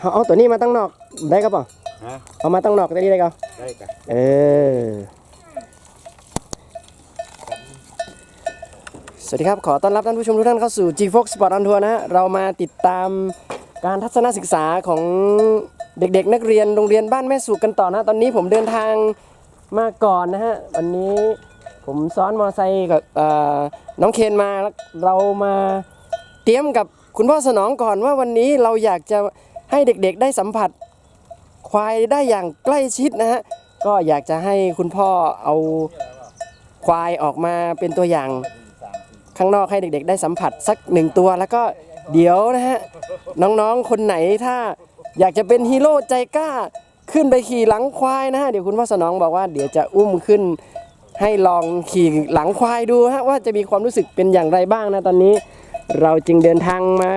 เอาเอาตัวนี้มาตั้งนอกได้ก็ป่ะฮะเอามาตั้งนอกได้ดีได้ก็ได้กันเออสวัสดีครับ ขอต้อนรับท่านผู้ชมทุกท่านเข้าสู่ G Fox Sport on Tour นะฮะเรามาติดตามการทัศนศึกษาของเด็กๆ นักเรียนโรงเรียนบ้านแม่สุกันต่อนะ ตอนนี้ผมเดินทางมาก่อนนะฮะ วันนี้ผมซ้อนมอไซค์กับเอ่อน้องเคนมาแล้วเรามาเตรียมกับคุณพ่อสนองก่อนว่าวันนี้เราอยากจะ ให้เด็กๆได้สัมผัสควายได้อย่างใกล้ชิดนะฮะก็อยากจะให้คุณพ่อเอาควายออกมาเป็นตัวอย่างข้างนอกให้เด็กๆ ได้สัมผัสสักหนึ่งตัวแล้วก็เดี๋ยวนะฮะน้องๆคนไหนถ้าอยากจะเป็นฮีโร่ใจกล้าขึ้นไปขี่หลังควายนะฮะเดี๋ยวคุณพ่อสนองบอกว่าเดี๋ยวจะอุ้มขึ้นให้ลองขี่หลังควายดูฮะว่าจะมีความรู้สึกเป็นอย่างไรบ้างนะตอนนี้ เราจึงเดินทางมา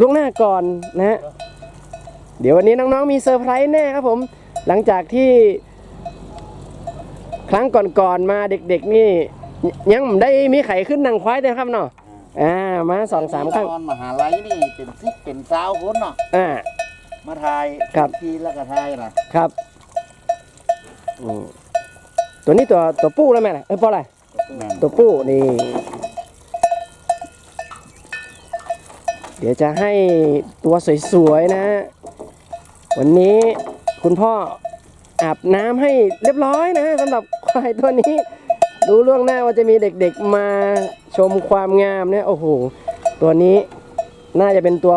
ล่วงหน้าก่อนนะฮะ เดี๋ยววันนี้น้องๆมีเซอร์ไพรส์แน่ครับผม หลังจากที่ ครั้งก่อนๆมาเด็กๆนี่ยังไม่ได้มีไข่ขึ้นนางควายเลยครับเนาะอ่ามาสองสามครั้งตอนมหาลัยนี่เป็นซิปเป็นสาวคนเนาะอ่ามาถ่ายครับทีแล้วก็ถ่ายล่ะครับอืมตัวนี้ตัวตัวปู้แล้วไหมล่ะเออเพราะอะไรแม่นตัวปู้นี่เดี๋ยวจะให้ตัวสวยๆนะฮะ วันนี้คุณพ่ออาบน้ำให้เรียบร้อยนะสำหรับควายตัวนี้ รู้ล่วงหน้าว่าจะมีเด็กๆมาชมความงามเนี่ยโอ้โหตัวนี้น่าจะเป็นตัว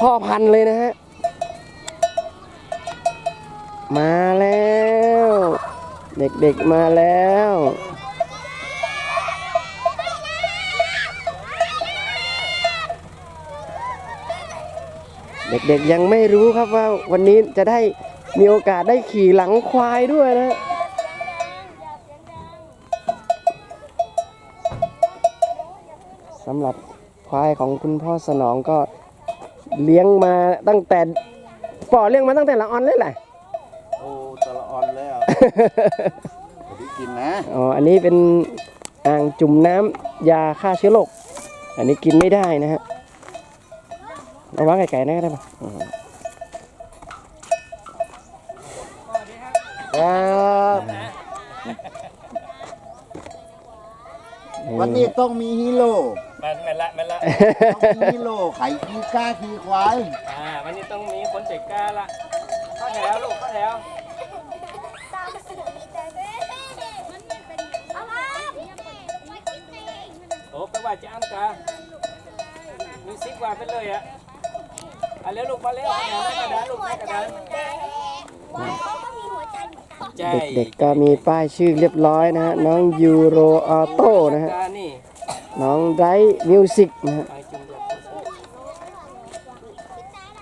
พ่อพันธุ์เลยนะฮะมาแล้ว เด็กๆมาแล้ว เด็กๆยังไม่รู้ครับว่าวันนี้จะได้มีโอกาสได้ขี่หลังควายด้วยนะสำหรับควายของคุณพ่อสนองก็เลี้ยงมาตั้งแต่ป่อเลี้ยงมาตั้งแต่ละออนเลยแหละโอ้ตะละออนแล้วเดี๋ยวพี่กินนะอ๋ออันนี้เป็นอ่างจุ่มน้ำยาฆ่าเชื้อโรคอันนี้กินไม่ได้นะฮะ เอาวางไก่ๆนะก็ได้ปะอืมครับวันนี้ต้องมีฮีโร่แม่นแม่นละแม่นละต้องมีฮีโร่ไข่ขี้กล้าขี้ควายอ่าวันนี้ต้องมีคนเจ็กกล้าละเข้าแถวลูกเข้าแถวโอ้ไปว่าจะอ้ำกามีซิกว่าไปเลยอะ อะเร็วลูกมาเร็วแถวหน้ากระดานลูกหน้ากระดานใจเด็กๆก็มีป้ายชื่อเรียบร้อยนะฮะน้องยูโรออโต้นะฮะกานี่น้องไดมิวสิกนะฮะ ไปจุ่มเดือด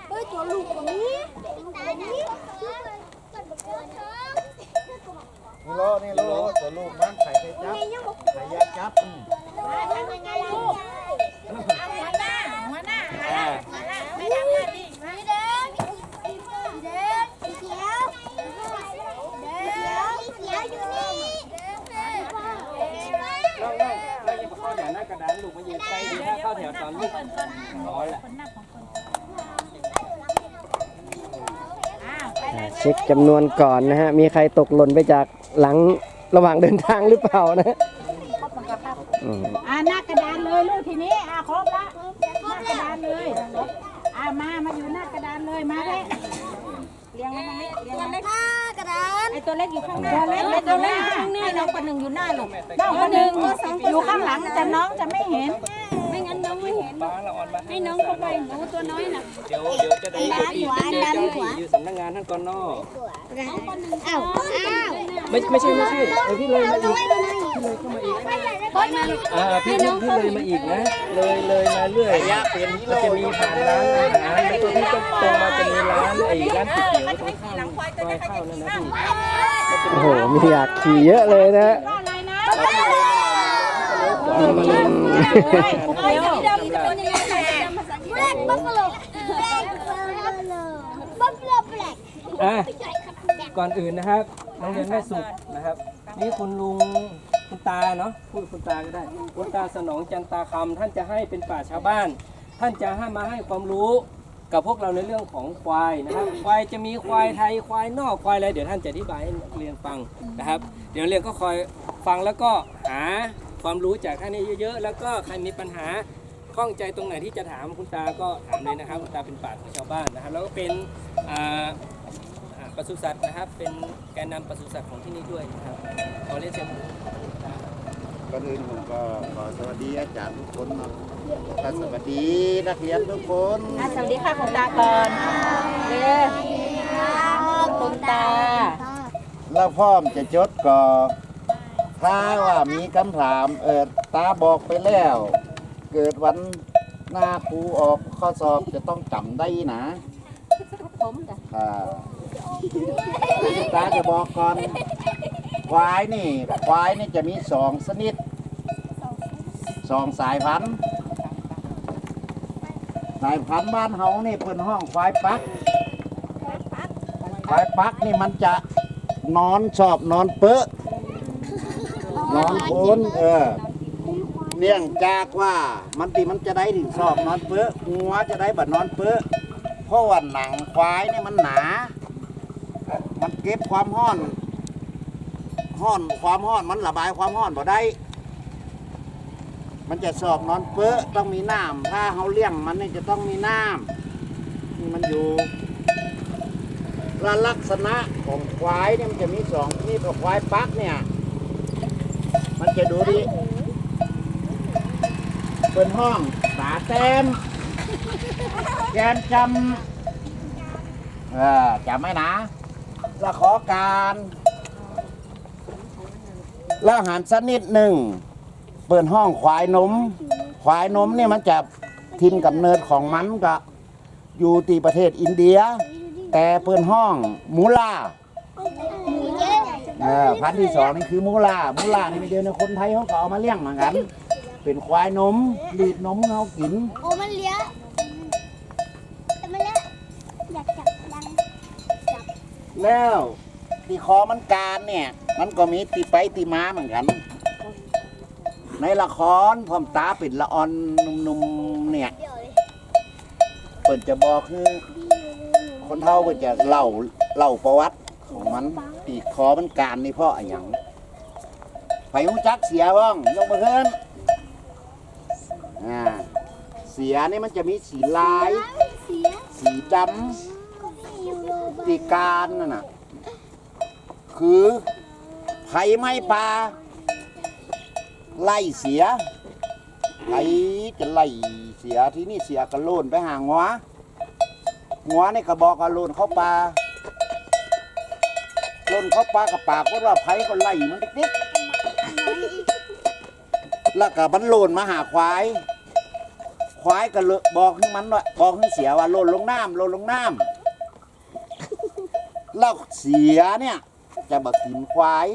เฮ้ยตัวลูกตัวนี้ตัวนี้ ฮีโร่นี่โลตัวลูกมันไข่ไปจับไข่ยักจับอืม ทำยังไงลูกเอาหัวหน้าหัวหน้า อ่า ไม่ทำหน้าที่สีแดงสีแดงสีเขียวแดงสีเขียวอยู่นี่ น้องน้องน้องอย่าไปเข้าแถวหน้ากระดานลูกมายืนใกล้ดีนะเข้าแถวตอนลูกร้อยแหละ อ่า เช็คจำนวนก่อนนะฮะ มีใครตกหล่นไปจากหลังระหว่างเดินทางหรือเปล่านะอืมอ่าหน้ากระดานเลยลูกทีนี้อ่าครบละหน้ากระดานเลยอ่ามามาอยู่หน้ากระดานเลยมาเลยเลี้ยงไว้ตรงเลี้ยงตัวไว้เล็กกระดานไอตัวเล็กอยู่ข้างหน้าตัวเล็กตัวเล็กอยู่ข้างหน้าน้องคนหนึ่งอยู่หน้าลูกน้องคนหนึ่งอยู่ข้างหลังแต่น้องจะไม่เห็น ไม่งั้นน้องไม่เห็นบ้าละอ่อนบ้าให้น้องเข้าไปหนูตัวน้อยน่ะเดี๋ยวเดี๋ยวจะได้เจ้าที่เจ้าที่อยู่สำนักงานท่านก่อนเนออ้าวอ้าวไม่ไม่ใช่ไม่ใช่เออพี่เลยมาอีกคนนึงอ่าพี่พี่พี่เลยมาอีกนะ เลยเลยมาเรื่อยมันจะมีผ่านร้านอาหารแล้วก็พี่ก็ตรงมาจะมีร้านไอ้ร้านก๋วยเตี๋ยวตรงข้ามซอยเข้านั่นนะพี่โอ้โหมีอยากขี่เยอะเลยนะฮะว่าอะไรนะอืมเร็ว ดำจะเป็นยังไงภาษาอังกฤษแบล็กบัฟฟาโลแบล็กบัฟฟาโลบัฟฟาโลแบล็กอะก่อนอื่นนะครับน้องเรียนแม่สุขนะครับ นี่คุณลุงคุณตาเนาะพูดคุณตาก็ได้คุณตาสนองจันตาคำท่านจะให้เป็นป่าชาวบ้าน ท่านจะให้มาให้ความรู้กับพวกเราในเรื่องของควายนะครับ ควายจะมีควายไทยควายนอกควายอะไรเดี๋ยวท่านจะอธิบายให้เรียนฟังนะครับ เดี๋ยวเรียนก็คอยฟังแล้วก็หาความรู้จากท่านนี้เยอะๆ แล้วก็ใครมีปัญหา ข้องใจตรงไหนที่จะถามคุณตาก็ถามเลยนะครับ คุณตาเป็นปราชญ์ของชาวบ้านนะครับ แล้วก็เป็นอ่าอ่าปศุสัตว์นะครับ เป็นแกนนำปศุสัตว์ของที่นี่ด้วยนะครับขอเรียนเชิญก่อนอื่นผมก็ขอสวัสดีอาจารย์ทุกคนนะและสวัสดีนักเรียนทุกคนอะสวัสดีค่ะคุณตาก่อนเร็วคุณตา แล้วพร้อมจะจดก็ถ้าว่ามีคำถามเออตาบอกไปแล้ว เกิดวันหน้าครูออกข้อสอบจะต้องจำได้นะผมจ้ะค่ะตาจะบอกก่อนควายนี่ควายนี่จะมีสองชนิดสองสายพันธุ์สายพันธุ์บ้านเฮานี่เพิ่นห้องควายปักควายปักนี่มันจะนอนชอบนอนเปอะนอนโคนเออ เนื่องจากว่ามันติมันจะได้ถึงชอบนอนเปอหัวจะได้บัดนอนเปอเพราะว่าหนังควายนี่มันหนา มันเก็บความห้อนห้อนความห้อนมันระบายความห้อนบ่ได้ มันจะสอบนอนเปอต้องมีน้ำถ้าเขาเลี้ยงมันนี่จะต้องมีน้ำนี่มันอยู่และลักษณะของควายเนี่ยมันจะมีสองนี่ตัวควายปักเนี่ย มันจะดูดิ เป็นห้องตาแต้มแกนจำเออจำไหมนะละขอการล้วอาหารสักนิดหนึ่ง เปิดห้องควายนม ควายนมเนี่ยมันจะทินกับเนิดของมันก็อยู่ที่ประเทศอินเดีย แต่เปิดห้องมูลาเออพันที่สองนี่คือมูลามูลานี่ไม่เดียวในคนไทยเขาก็เอามาเลี้ยงเหมือนกัน เป็นควายนมรีดนมเขากิน โอ้มันเลี้ยแต่มันเลี้ยอยากจับดังแล้วที่คอมันการเนี่ย มันก็มีตีไปตีมาเหมือนกัน ในละครพร้อมตาปิดละออนนุ่มๆเนี่ยเดี๋ยวเลยเปิดจะบอกคือ คนเท่าเปิดจะเล่าเล่าประวัติของมันตีคอมันการนี่เพราะอะไรหยังไผหูจักเสียบ้างยกมือขึ้น อ่าเสียนี่มันจะมีสีลาย เสียสีดก็มีอยู่โลำตีการนั่นน่ะคือไผไม่ปลาไล่เสียไผจะไล่เสียที่นี่เสียกระโลนไปหางัวงัวนี่กระบอกกระโลนเข้าปลาโลนเข้าปลากับปากก็ว่าไผก็ไล่มันเด็กๆแล้วก็มันโลนมาหาควาย ควายก็เลยบอกให้มันว่าบอกให้เสียว่าโลนลงน้ำโลนลงน้ำแล้วเสียเนี่ยจะบักกินควาย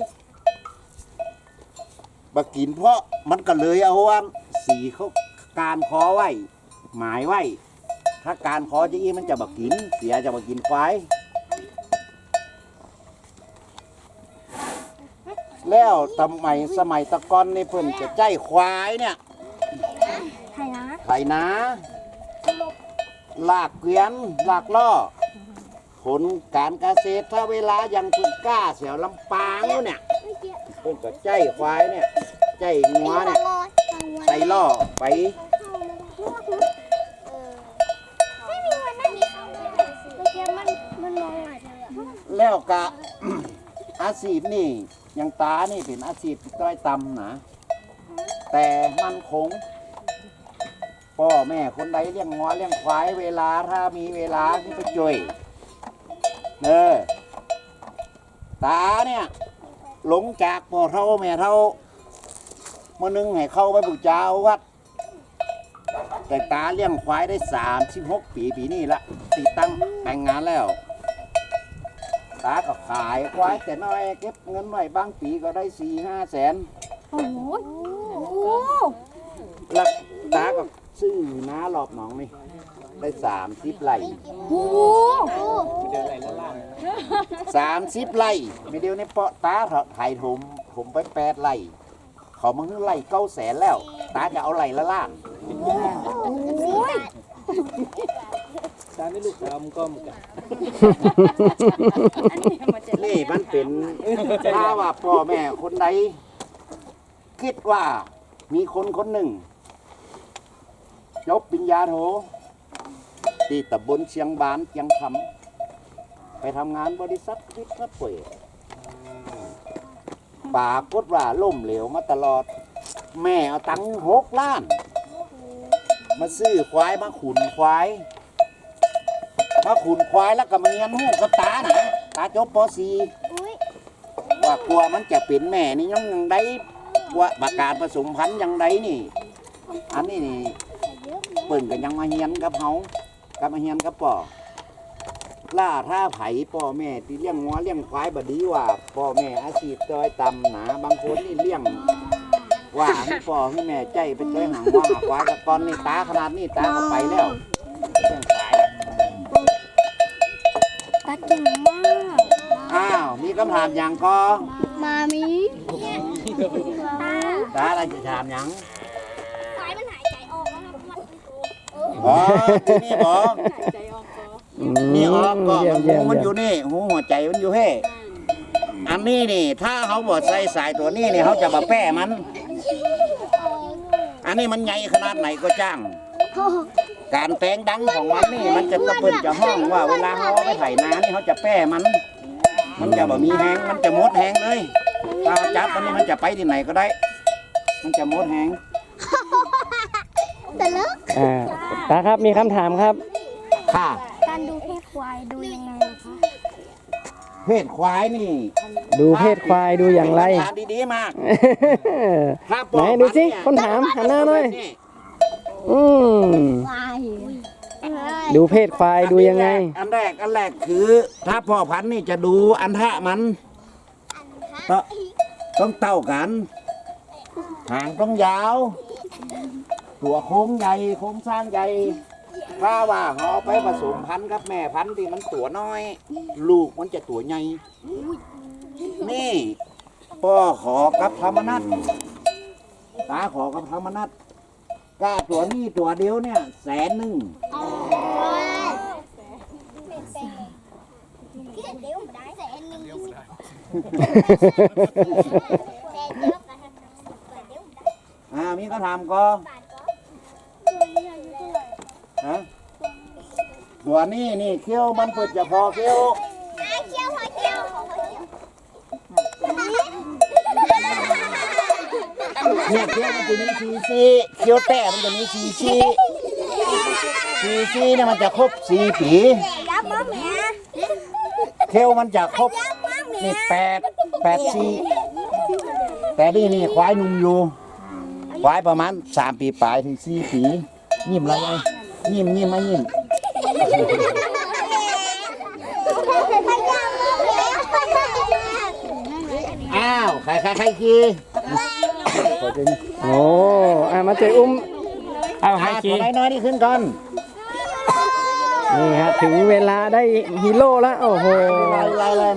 บักกินเพราะมันก็เลยเอาว่าสีเขาการคอไว้หมายไว้ ถ้าการคอจะอีมันจะบักกิน เสียจะบักกินควายแล้วทำไมสมัยตะกอนในเพิ่นจะใจควายเนี่ย นะไถนาลากเกวียนลากล่อผลการเกษตรถ้าเวลายังพึ่งกล้าเสียวลำปางอยู่เนี่ยไม่เกี่ยวเพิ่นก็ใจควายเนี่ยใจงัวเนี่ยใส่ล่อไปไม่มีวันนั้นเมื่อกี้มันมันมองอะเธอแล้วกะอาชีพนี่อยังตานี่เป็นอาชีพที่ต้อยต่ำนะ แต่มันคง พ่อแม่คนใดเลี้ยงงัวเลี้ยงควายเวลาถ้ามีเวลาที่ไปจ่วยเออตาเนี่ย หลงจากพ่อเท่าแม่เท่ามื่อนึงให้เข้าไปบุกเจ้าวัด แต่ตาเลี้ยงควายได้สามสิบหกปีปีนี้ละติดตั้งแต่งงานแล้ว ตาก็ขายควายแต่น้อยเก็บเงินไว้บางปีก็ได้สี่ห้าแสนโอ้โหแล้วตาก็ ซื้อน้ารอบหนองนี่ ได้สามสิบไร่โอ้โหสามสิบไร่ไม่เดียวในเปาะตาไถถมผมไปแปดไร่เขามาให้ไร่เก้าแสนแล้ว ตาจะเอาไร่ละล้านตามให้ลูกสาวมึงก็มึงกันนี่มันเป็นถ้าว่าพ่อแม่คนใดคิดว่ามีคนคนหนึ่ง จบปริญญาโทที่ตำบลเชียงบานเชียงคำไปทำงานบริษัทวิทย์เปิดปากฏว่าล่มเหลวมาตลอด แม่เอาตังค์หกล้าน มาซื้อควายมาขุนควายมาขุนควายแล้วก็มาเงียนหูกับตานะตาจบปสีว่ากลัวมันจะเป็นแม่นี่ยังยังได้ว่าประกาศผสมพันธุ์ยังได้นี่ อันนี้นี่ เปิ่นกันยังมาเฮียนกับเฮากับมาเฮียนกับป่อล่าท่าไผ่พ่อแม่ที่เลี้ยงงัวเลี้ยงควายบดีว่าพ่อแม่อาชีพต้อยต่ำหนาบางคนนี่เลี้ยงว่าให้พ่อให้แม่ใจไปใจหางว่าหาควายกับตอนนี้ตาขนาดนี้ตาก็ไปแล้วเลี้ยงควายตาเก่งมากอ้าวมีคำถามอย่างก็มามีตาตาอะไรจะถามอย่าง สายมันหายใจออกแล้วนะมัน อ๋อที่นี่บอกอืนี่ออกก็เยี่ยมหูเยี่ยมมันอเยี่ยยู่มนี่หูหัวใจมันอยู่เฮ่อันนี้นี่ ถ้าเขาบอกใส่สายตัวนี้นี่เขาจะมาแป้มัน อันนี้มันใหญ่ขนาดไหนก็จ้าง การแตงดังของมันนี่ มันจะตะเปินจะห้องว่า เวลาเขาเอาไปไถนานี่เขาจะแป้มัน มันจะแบบมีแหงมันจะมดแหงเลยถ้าเอาจับอันนี้มันจะไปที่ไหนก็ได้ มันจะมดแหงแต่เลิกอ่าตาครับมีคำถามครับ ค่ะ การดูเพศควายดูยังไงล่ะคะเพศควายนี่ดูเพศควายดูอย่างไร เป็นคำถามดีๆมากถ้าปไหนอกดูสิมัเยคนถามหันหน้าหน่อยนี่อืมควายดูเพศควายดูยังไง อันแรกอันแรกคือ ถ้าพ่อพันธุ์นี่จะดูอันทะมันต้องต้องเต้ากัน หางต้องยาว ตัวโค้งใหญ่โค้งสร้างใหญ่ถ้าว่าเขาเอาไปผสมพันธุ์กับแม่พันธุ์ที่มันตัวน้อย ลูกมันจะตัวใหญ่นี่พ่อขอกับธรรมนัตตาขอกับธรรมนัตกล้าตัวนี้ตัวเดียวเนี่ยแสนหนึ่งเดี๋ยวได้แสนหนึ่งแสนเดียวกันเดี๋ยวได้อ่ามีก็ถามก็ บาทก็ตัวนี้อายุเท่าไหร่ ฮะตัวนี้นี่เคี้ยวมันเปิดจะพอเคี้ยวไอ้เขี้ยวพอเขี้ยวพอเขี้ยวเนี่ยเคี้ยวมันจะมีซีซีเคี้ยวแต่มันจะมีซีซีซีซีเนี่ยมันจะครบสี่ปียับมั้งแม่เคี้ยวมันจะครบนี่แปดแปดซีแต่นี่นี่ควายหนุ่มอยู่ควายประมาณสามปีปลายถึงสี่ปียิ้มอะไรไอ้ ยิ้มยิ้มไอ้ยิ้มอ้าวใครใครใครขี่ขอเจอนี่โอ้อะมาเจออุ้มเอาให้อ่าคีตัวน้อยๆนี่ขึ้นก่อนนี่ฮะถึงเวลาได้ฮีโร่แล้วโอ้โหไล่ไล่ไล่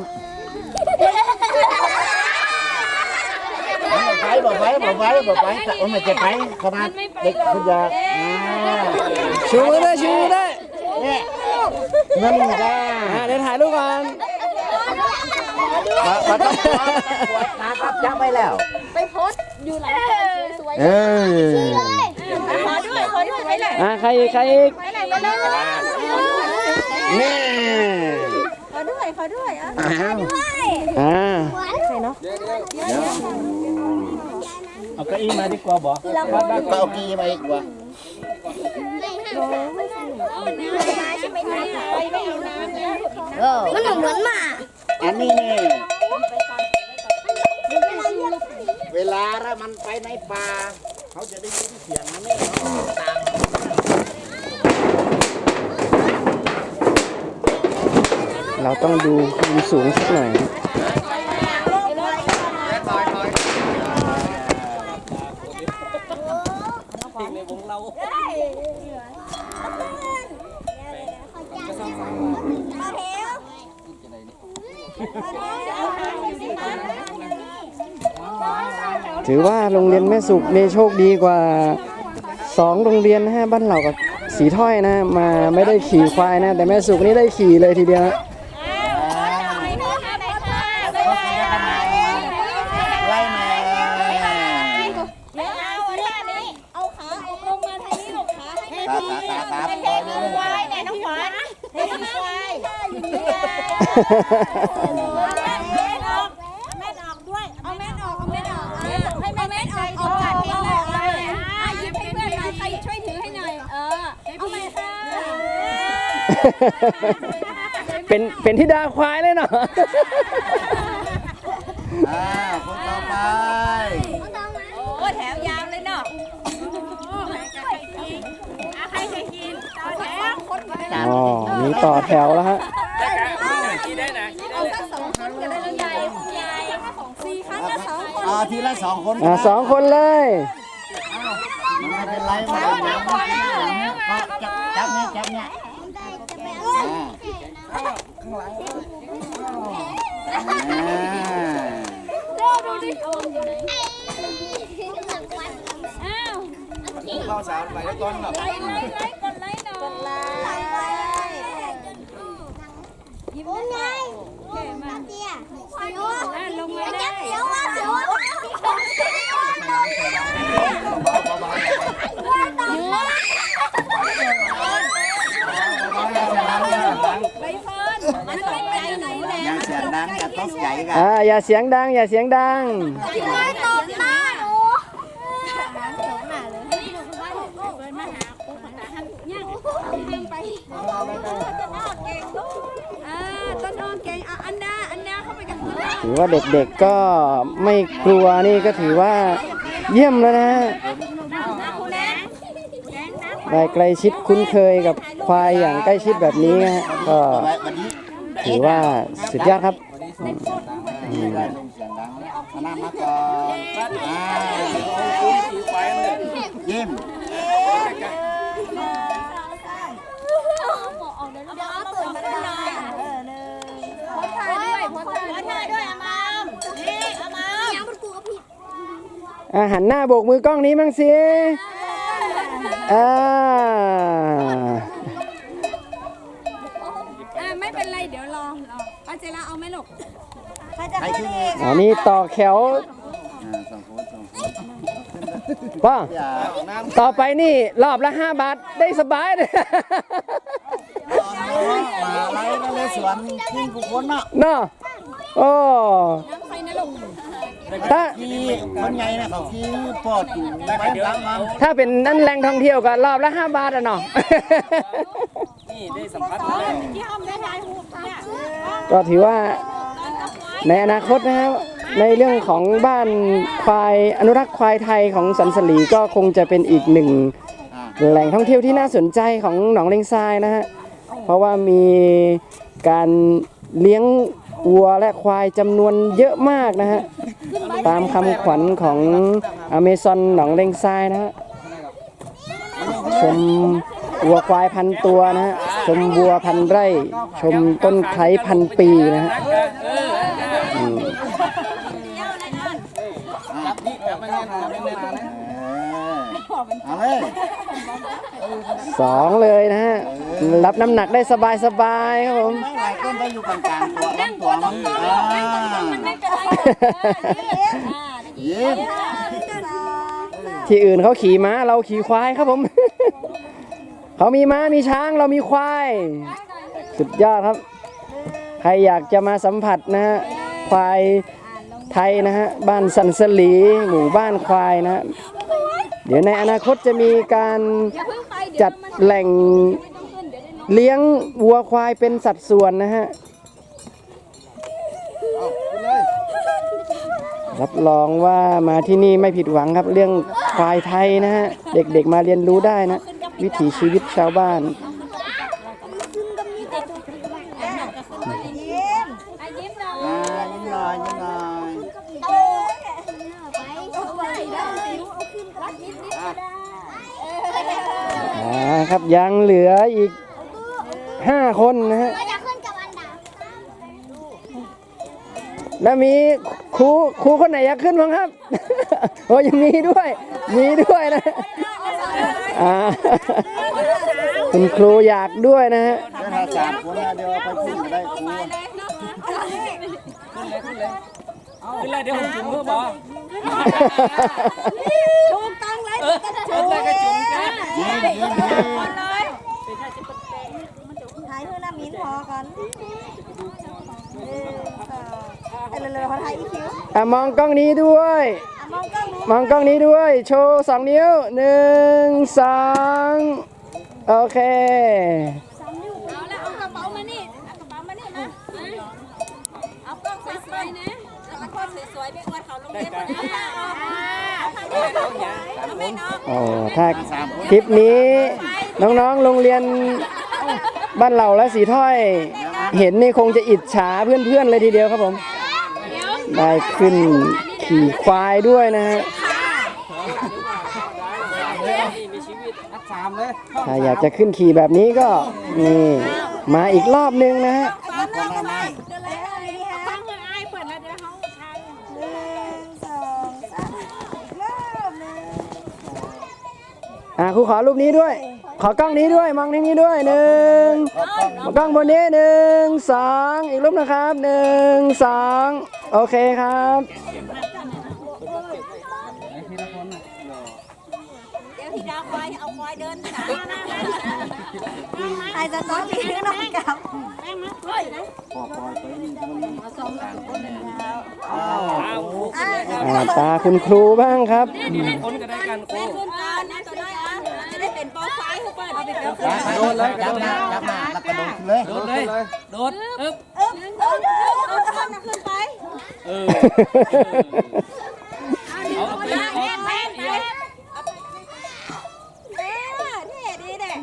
บอกไปบอกไปบอกไปบอกไปแต่ว่ามันจะไปขนาดเด็กคุณจะอ่า ชูมือได้วยชูมือได้วยเนี่ยนั่นก็อะเดี๋ยวถ่ายรูปก่อนมามาต้องกลัวกลัวตาครับจับไปแล้ว ไปโพสอยู่หลายคนสวยเออขอด้วยขอด้วยไปไหนอะใครอีกใครอีกไปไหนมาเลยนี่ขอด้วยขอด้วยอะอ้าวอ่าเอาเก้าอี้มาดีกว่าบอกก็เอากีมาอีกว่า มันเหมือนหมาอันนี้นี่เวลาถ้ามันไปในป่า เขาจะได้ยินเสียงมันนี่เขาตามเราต้องดูมุมสูงสักหน่อย เพลงในวงเรา ถือว่าโรงเรียนแม่สุกนี่โชคดีกว่าสองโรงเรียนนะฮะบ้านเหล่ากับศสีถ้อยนะมาไม่ได้ขี่ควายนะ แต่แม่สุกนี่ได้ขี่เลยทีเดียวนะไเป็นเป็นธิดาควายเลยเนาะอ่าคนต่อไปโอ้แถวยาวเลยเนาะใครเคยกินต่อแถวคนมาได้อ๋อมีต่อแถวแล้วฮะขี่ได้นะขี่ได้เอาสักสองคนก็ได้แล้วยายยายสี่ครั้งก็สองคนเอาทีละสองคนอ่าสองคนเลยมันไม่เป็นไรไม่เป็นไรก็จับจับเนี่ยจับเนี่ยอ่า อ่าดูดิเอาอยู่ไหนอ้าวเราสาวไปแล้วก่อนเนาะไลค์ไลค์ไลค์กดไลค์หน่อยกดไลค์ยิ้มไงเก่งมากเตี้ยลงมาได้เสียวว่าเสียวว่าเยอะใบ ยังเสียงดังอย่าตกใจกันอ่าอย่าเสียงดัง อย่าเสียงดัง ไม่ตบหน้าหนูตบหน้าเลยให้หนูว่าหนูเฟิร์นมาหาครูภาษาห้ามย่างห้ามไปต้นอ้อเก่งอะอันดาอันดาเข้าไปกับต้นอ้อถือว่าเด็กๆก็ไม่กลัวนี่ก็ถือว่าเยี่ยมแล้วนะฮะได้ใกล้ชิดคุ้นเคยกับควายอย่างใกล้ชิดแบบนี้นะฮะก็ถือว่าสุดยอดครับ ได้ลงเสียงดังคณะมาก่อนอ่าขี่ควายเลยยิ้มเดี๋ยวเอาตื่นมาหน่อยโพสท่าด้วยโพสท่าด้วยอามามนี่อามามยังมันกูกับพี่อาหันหน้าโบกมือกล้องนี้มั่งสิอ่าอ่าไม่เป็นไรเดี๋ยวรอรอป้าเจราเอาไหมลูก ใครขึ้นอีกอันนี้ต่อแถวอ่าสองคนสองคนป้าอย่าน้ำต่อไปนี่รอบละ5บาทได้สบายเลยมาไล่นเรศวรขึ้นผู้คนเนาะเนาะโอ้น้ำใครนะลูกถ้าที่คนใหญ่นะเขาที่ปอดอยู่ไปหลังมันถ้าเป็นนั่นแหล่งท่องเที่ยวก็รอบละ5บาทอะเนาะนี่ได้สัมผัสเลยที่ห้องได้ทายหูเนี่ยก็ถือว่า ในอนาคตนะครับในเรื่องของบ้านควายอนุรักษ์ควายไทยของสันสลีก็คงจะเป็นอีกหนึ่งแหล่งท่องเที่ยวที่น่าสนใจของหนองเลงทรายนะฮะเพราะว่ามีการเลี้ยงวัวและควายจำนวนเยอะมากนะฮะตามคำขวัญของอเมซอนหนองเลงทรายนะฮะชมวัวควายพันตัวนะฮะชมวัวพันไร่ ชมต้นไคร้พันปีนะฮะ เออ อืม จับนี่จับมันเนี่ยจับมันเนี่ยนะ เออเอาเลยสองเลยนะฮะรับน้ำหนักได้สบายสบายๆครับผมไม่ไหลก้นไปอยู่กลางๆตัวลำตัวมันอ่าไม่เป็นไรอ่ายิ้มที่อื่นเขาขี่ม้าเราขี่ควายครับผม เขามีม้ามีช้างเรามีควาย สุดยอดครับ ใครอยากจะมาสัมผัสนะฮะควายไทยนะฮะบ้านสันสลีหมู่บ้านควายนะฮะเดี๋ยวในอนาคตจะมีการอย่าเพิ่งไปเดี๋ยวจัดแหล่งเลี้ยงวัวควายเป็นสัดส่วนนะฮะ รับรองว่ามาที่นี่ไม่ผิดหวังครับ เรื่องควายไทยนะฮะ เด็กๆมาเรียนรู้ได้นะ วิถีชีวิตชาวบ้าน อะยิ้มหน่อย อ่ายิ้มหน่อยยิ้มหน่อย เอาไปเอาไปได้เอาขึ้นรัดนิดนิดก็ได้ อ่าครับยังเหลืออีก5คนนะฮะเราจะขึ้นกับอันดาแล้วมีครูครูคนไหนอยากขึ้นบ้างครับ โอ้ยังมีด้วย มีด้วยนะอ่าคุณครูอยากด้วยนะฮะถ้าสามคนนะเดี๋ยวเอาไปพูดก็ได้ครูขึ้นเลยขึ้นเลยขึ้นเลยเดี๋ยวผมจุ่มเพื่อบอกถูกต้ องเลยเออเออได้กระจุ่มกันเยี่ยมเยี่ยมเยี่ยมเลยถ่ายเพื่อน้ำมิ้นพอก่อนเออเร็วๆเขาถ่ายอีคิวอะมองกล้องนี้ด้วย มองกล้องมองกล้องนี้ด้วย โชว์สองนิ้วหนึ่งสองโอเคเอาแล้วเอากระเป๋ามานี่เอากระเป๋ามานี่มาเอากล้องสวยๆนะ เอากล้องสวยๆไปอวดเขาโรงเรียนคนนี้เอาทางนี้เอาแม่น้องโอ้ถ้าคลิปนี้น้องๆ โรงเรียนบ้านเหล่าและสีถ้อย เห็นนี่คงจะอิจฉาเพื่อนๆ เลยทีเดียวครับผม ได้ขึ้นขี่ควายด้วยนะฮะมีชีวิตอักสามเลยถ้าอยากจะขึ้นขี่แบบนี้ก็นี่มาอีกรอบนึงนะฮะ อะครูขอรูปนี้ด้วย ขอกล้องนี้ด้วยมองทางนี้ด้วยหนึ่งกล้องบนนี้หนึ่งสองอีกรูปนะครับหนึ่งสองโอเคครับเดี๋ยวพี่ดาวควายเอาควายเดินหนาไอ้จะต้องมีน้องกับแม่มาเฮ้ยนะปอกปล่อยไปนี่ก็มันอ้าวครูขึ้นเลยครับอ่าตาคุณครูบ้างครับ คนก็ได้กันครูขึ้นก่อ ฟเข้าไปเอาไปเดี๋ยโดนเลยจับหน้าจับหน้าแล้วก็โดดขึ้นเลย โดนเลย โดนอึ๊บเออเออเอาขึ้นนะขึ้นไป เออเอาเอาไปเอาไปเอาเอ๊ะเท่ดีเด็ก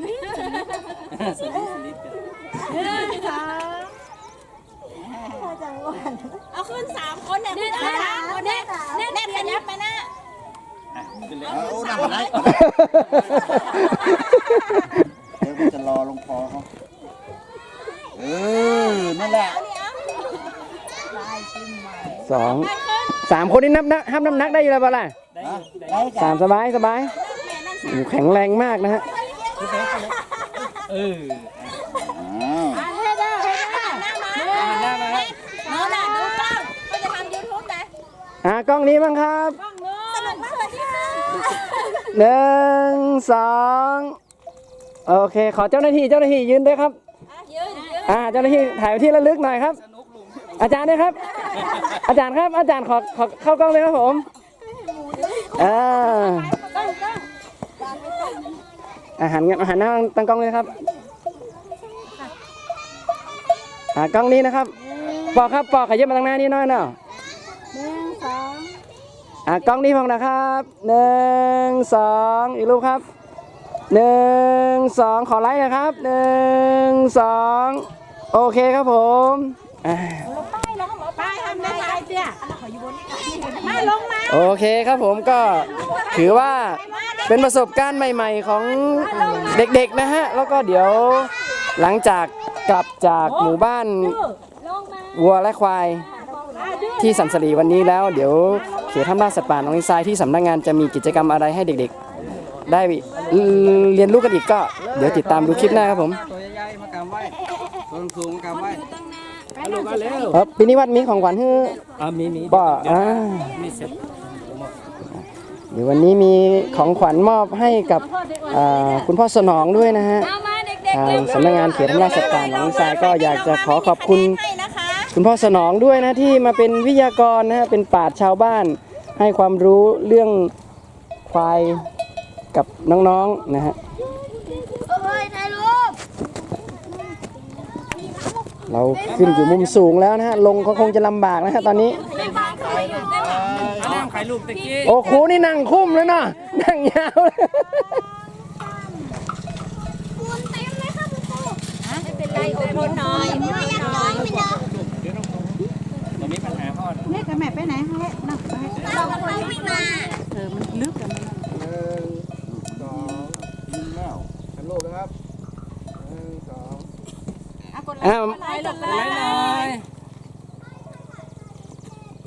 เอาขึ้นสามคนเนี่ยขึ้นสามคนเนี่ยแน่นขยับมานะเอาเอาหน้ามาได้เดี๋ยวมันจะรอลงคอเขาเออ นั่นแหละ สอง สามคนนี้นับนะห้ามน้ำหนักได้อยู่แล้วเปล่าล่ะได้จ้ะสามสบายสบายโอ้แข็งแรงมากนะฮะเอออ้าวให้ได้ให้ได้หน้ามาหันหน้ามาครับโน่นน่ะดูกล้องก็จะทำยูทูบนะอ่ากล้องนี้บ้างครับสนุกมากเลยที่ค่ะหนึ่งสองโอเค ขอเจ้าหน้าที่เจ้าหน้าที่ยืนด้วยครับยืนยืนอ่าเจ้าหน้าที่ถ่ายที่ระลึกหน่อยครับ อาจารย์ด้วยครับ อาจารย์ครับ อาจารย์ขอขอเข้ากล้องเลยครับผมอ่าก้องก้องอาหารเงี้ยอาหารหน้าตั้งกล้องเลยครับอ่ากล้องนี้นะครับ ปอกครับปอกขยับมาทางหน้านี้หน้อยเนาะหนึ่งสองอ่ากล้องนี้พองนะครับหนึ่งสองอีกรูปครับหนึ่งสองขอไลค์นะครับหนึ่งสองโอเคครับผมอ่า โอเคครับผมก็ถือว่าเป็นประสบการณ์ใหม่ ๆของเด็กๆนะฮะ แล้วก็เดี๋ยวหลังจากกลับจากหมู่บ้านวัวและควายที่สันสลีวันนี้แล้ว เดี๋ยวเขตทำราชสัตว์ป่าหนองลิงทรายที่สำนักงานจะมีกิจกรรมอะไรให้เด็กๆ ได้เรียนรู้กันอีกก็ เดี๋ยวติดตามดูคลิปหน้าครับผม ตัวใหญ่ๆมากำไว้ตัวสูงๆมากำไว้ ฮัลโหลมาเร็วครับปีนี้วัดมีของขวัญให้อ่ามีมีบ่อ่ามีเสร็จเดี๋ยววันนี้มีของขวัญมอบให้กับอ่าคุณพ่อสนองด้วยนะฮะเอามาเด็กทางสำนักงานเขตอำนาจสัตว์ป่าหนองลิงทรายก็อยากจะขอขอบคุณให้นะคะคุณพ่อสนองด้วยนะที่มาเป็นวิทยากรนะฮะเป็นปราชญ์ชาวบ้าน ให้ความรู้เรื่องควายกับน้องๆนะฮะ เฮ้ยถ่ายรูป เราขึ้นอยู่มุมสูงแล้วนะฮะ ลงก็คงจะลำบากนะฮะตอนนี้อันนั้นใครลูกตะกี้โอ้ครูนี่นั่งคุ้มเลยเนาะนั่งยาวเลยคุณเต็มเลยค่ะคุณครูไม่เป็นไรอดทนหน่อยไม่อยากน้อยไม่เนาะตอนนี้ปัญหาพ่อ นี่กับแม่ไปไหนฮะนั่งไปเราคนไม่มา เออมันลึกอะ อ้าวถ่ายรูปไหนหน่อย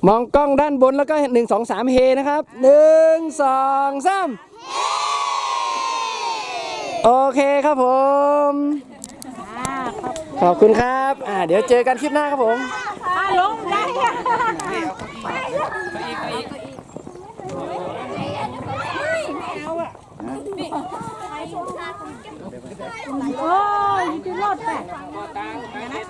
มองกล้องด้านบนแล้วก็หนึ่งสองสามเฮนะครับหนึ่งสองสามโอเคครับผมอ่าขอบขอบคุณครับอ่าเดี๋ยวเจอกันคลิปหน้าครับผมอ่าลงได้อะโอ้ยอยู่ที่รถแต่พอ ตังค์มาให้ทำ